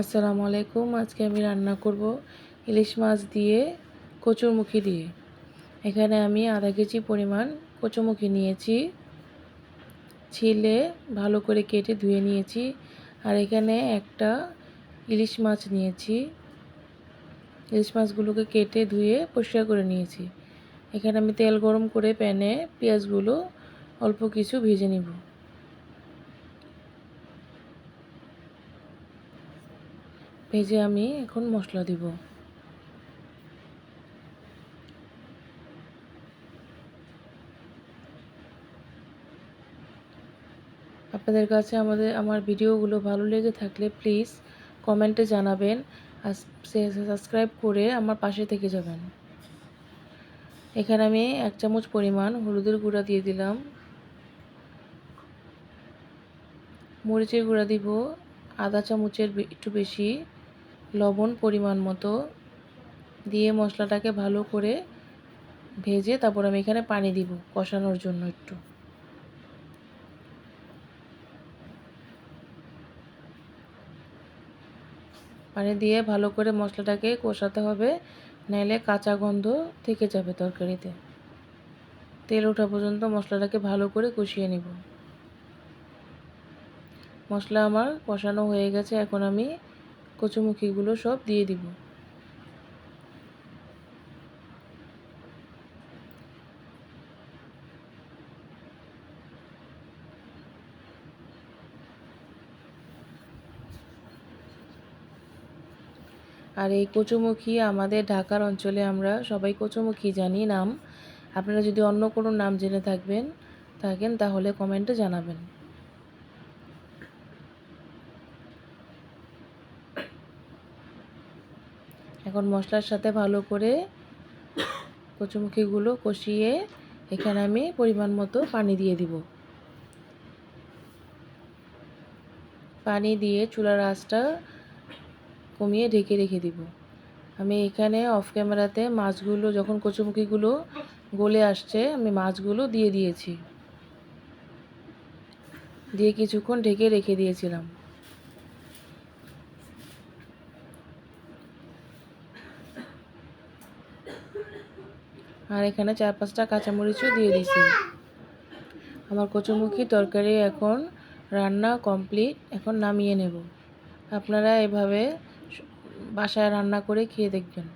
আসসালামু আলাইকুম। আজকে আমি রান্না করব ইলিশ মাছ দিয়ে কচুরমুখী দিয়ে। এখানে আমি আধা কেজি পরিমাণ কচুরমুখী নিয়েছি। ছিলে ভালো করে কেটে ধুয়ে নিয়েছি। আর এখানে একটা ইলিশ মাছ নিয়েছি। ইলিশ মাছগুলোকে কেটে ধুয়ে পরিষ্কার করে নিয়েছি। এখানে আমি তেল গরম করে প্যানে পেঁয়াজগুলো অল্প কিছু ভেজে নিব। ভেজে আমি এখন মশলা দিব। আপনাদের কাছে আমাদের, আমার ভিডিওগুলো ভালো লেগে থাকলে প্লিজ কমেন্টে জানাবেন আর সাবস্ক্রাইব করে আমার পাশে থেকে যাবেন। এখানে আমি এক চামচ পরিমাণ হলুদের গুঁড়া দিয়ে দিলাম। মরিচের গুঁড়া দিব, আধা চামচের একটু বেশি। লবণ পরিমাণ মতো দিয়ে মশলাটাকে ভালো করে ভেজে তারপর আমি এখানে পানি দিব কষানোর জন্য একটু। পানি দিয়ে ভালো করে মশলাটাকে কষাতে হবে, নাইলে কাঁচা গন্ধ থেকে যাবে তরকারিতে। তেল ওঠা পর্যন্ত মশলাটাকে ভালো করে কষিয়ে নিব। মশলা আমার কষানো হয়ে গেছে, এখন আমি কচুমুখিগুলো সব দিয়ে দিব। আর এই কচুমুখী আমাদের ঢাকার অঞ্চলে আমরা সবাই কচুমুখী জানি নাম। আপনারা যদি অন্য কোনো নাম জেনে থাকবেন, থাকেন তাহলে কমেন্টে জানাবেন। এখন মশলার সাথে ভালো করে কচুমুখিগুলো কষিয়ে এখানে আমি পরিমাণ মতো পানি দিয়ে দিব। পানি দিয়ে চুলার আঁচটা কমিয়ে ঢেকে রেখে দিব। আমি এখানে অফ ক্যামেরাতে মাছগুলো, যখন কচুমুখিগুলো গলে আসছে, আমি মাছগুলো দিয়ে দিয়েছি। দিয়ে কিছুক্ষণ ঢেকে রেখে দিয়েছিলাম। আর এখানে চার পাঁচটা কাঁচামরিচও দিয়ে দিয়েছি আমার কচুমুখী তরকারি এখন রান্না কমপ্লিট, এখন নামিয়ে নেব। আপনারা এভাবে বাসায় রান্না করে খেয়ে দেখবেন।